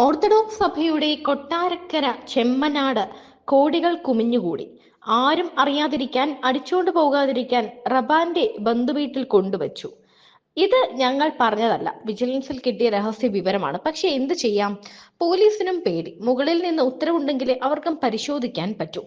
Orthodox സഭയുടെ കൊട്ടാരക്കര ചെമ്മനാട് കോടികൾ കുമിഞ്ഞുകൂടി. ആരും അറിയാതിരിക്കാൻ അടിച്ചോണ്ട് പോകാതിരിക്കാൻ റബാന്റെ ബന്ധുവീട്ടിൽ കൊണ്ടുവച്ചു. ഇത് ഞങ്ങൾ പറഞ്ഞതല്ല. വിജിലൻസിൽ കിട്ടിയ രഹസ്യ വിവരമാണ്. പക്ഷെ എന്ത് ചെയ്യാം? പോലീസിനും പേടി. മുകളിൽ നിന്ന് ഉത്തരവുണ്ടെങ്കിലേ അവർക്കും പരിശോധിക്കാൻ പറ്റൂ.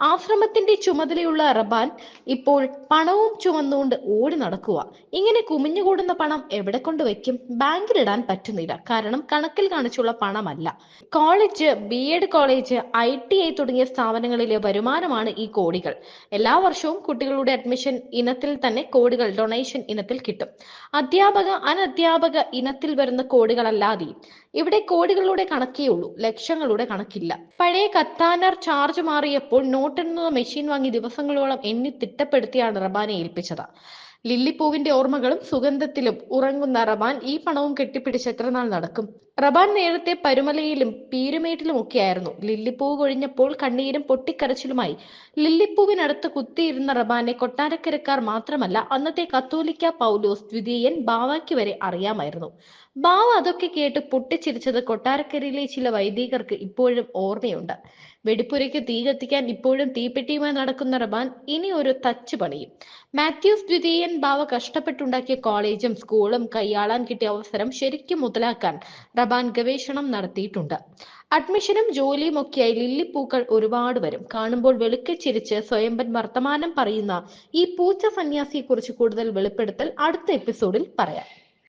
ആശ്രമത്തിന്റെ ചുമതലയുള്ള റബാൻ ഇപ്പോൾ പണവും ചുമന്നുകൊണ്ട് ഓടി നടക്കുക. ഇങ്ങനെ കുമിഞ്ഞുകൂടുന്ന പണം എവിടെ കൊണ്ട് വെക്കും ബാങ്കിലിടാൻ പറ്റുന്നില്ല. കാരണം കണക്കിൽ കാണിച്ചുള്ള പണമല്ല. College B Ed college I T I തുടങ്ങിയ സ്ഥാപനങ്ങളിലെ വരുമാനമാണ് ഈ കോടികൾ. എല്ലാ വർഷവും കുട്ടികളുടെ അഡ്മിഷൻ ഇനത്തിൽ തന്നെ കോടികൾ ഡൊണേഷൻ ഇനത്തിൽ കിട്ടും. അധ്യാപക അനധ്യാപക ഇനത്തിൽ വരുന്ന കോടികളല്ലാതെ ഇവിടെ കോടികളുടെ കണക്കേ ഉള്ളൂ. ലക്ഷങ്ങളുടെ കണക്കില്ല. പഴയ കത്താനർ ചാർജ് മാറിയപ്പോൾ നോട്ടെണ്ണുന്ന മെഷീൻ വാങ്ങി ദിവസങ്ങളോളം എണ്ണി തിട്ടപ്പെടുത്തിയാണ് റബാനെ ഏൽപ്പിച്ചത്. ലില്ലിപ്പൂവിന്റെ ഓർമ്മകളും സുഗന്ധത്തിലും ഉറങ്ങുന്ന റബാൻ ഈ പണവും കെട്ടിപ്പിടിച്ച് എത്ര നാൾ നടക്കും? റബാൻ നേരത്തെ പരുമലയിലും പീരുമേട്ടിലും ഒക്കെയായിരുന്നു ലില്ലിപ്പൂവ് കൊഴിഞ്ഞപ്പോൾ കണ്ണീരും പൊട്ടിക്കരച്ചിലുമായി. ലില്ലിപ്പൂവിനടുത്ത് കുത്തിയിരുന്ന റബാനെ കൊട്ടാരക്കരക്കാർ മാത്രമല്ല അന്നത്തെ കത്തോലിക്ക പൗലോസ് ദ്വിതീയൻ ബാവയ്ക്ക് വരെ അറിയാമായിരുന്നു. ബാവ അതൊക്കെ കേട്ട് പൊട്ടിച്ചിരിച്ചത് കൊട്ടാരക്കരയിലെ ചില വൈദികർക്ക് ഇപ്പോഴും ഓർമ്മയുണ്ട്. വെടിപ്പുരയ്ക്ക് തീ കത്തിക്കാൻ ഇപ്പോഴും തീപ്പെട്ടിയുമായി നടക്കുന്ന റബാൻ ഇനി ഒരു തച്ച് പണിയും. മാത്യൂസ് ദ്വിതീയൻ ബാവ കഷ്ടപ്പെട്ടുണ്ടാക്കിയ കോളേജും സ്കൂളും കൈയാളാൻ കിട്ടിയ അവസരം ശരിക്കും മുതലാക്കാൻ റബാൻ ഗവേഷണം നടത്തിയിട്ടുണ്ട്. അഡ്മിഷനും ജോലിയും ഒക്കെയായി ലില്ലിപ്പൂക്കൾ ഒരുപാട് വരും. കാണുമ്പോൾ വെളുക്കച്ചിരിച്ച് ചിരിച്ച് സ്വയംബൻ വർത്തമാനം പറയുന്ന ഈ പൂച്ച സന്യാസിയെ കുറിച്ച് കൂടുതൽ വെളിപ്പെടുത്തൽ അടുത്ത എപ്പിസോഡിൽ പറയാം.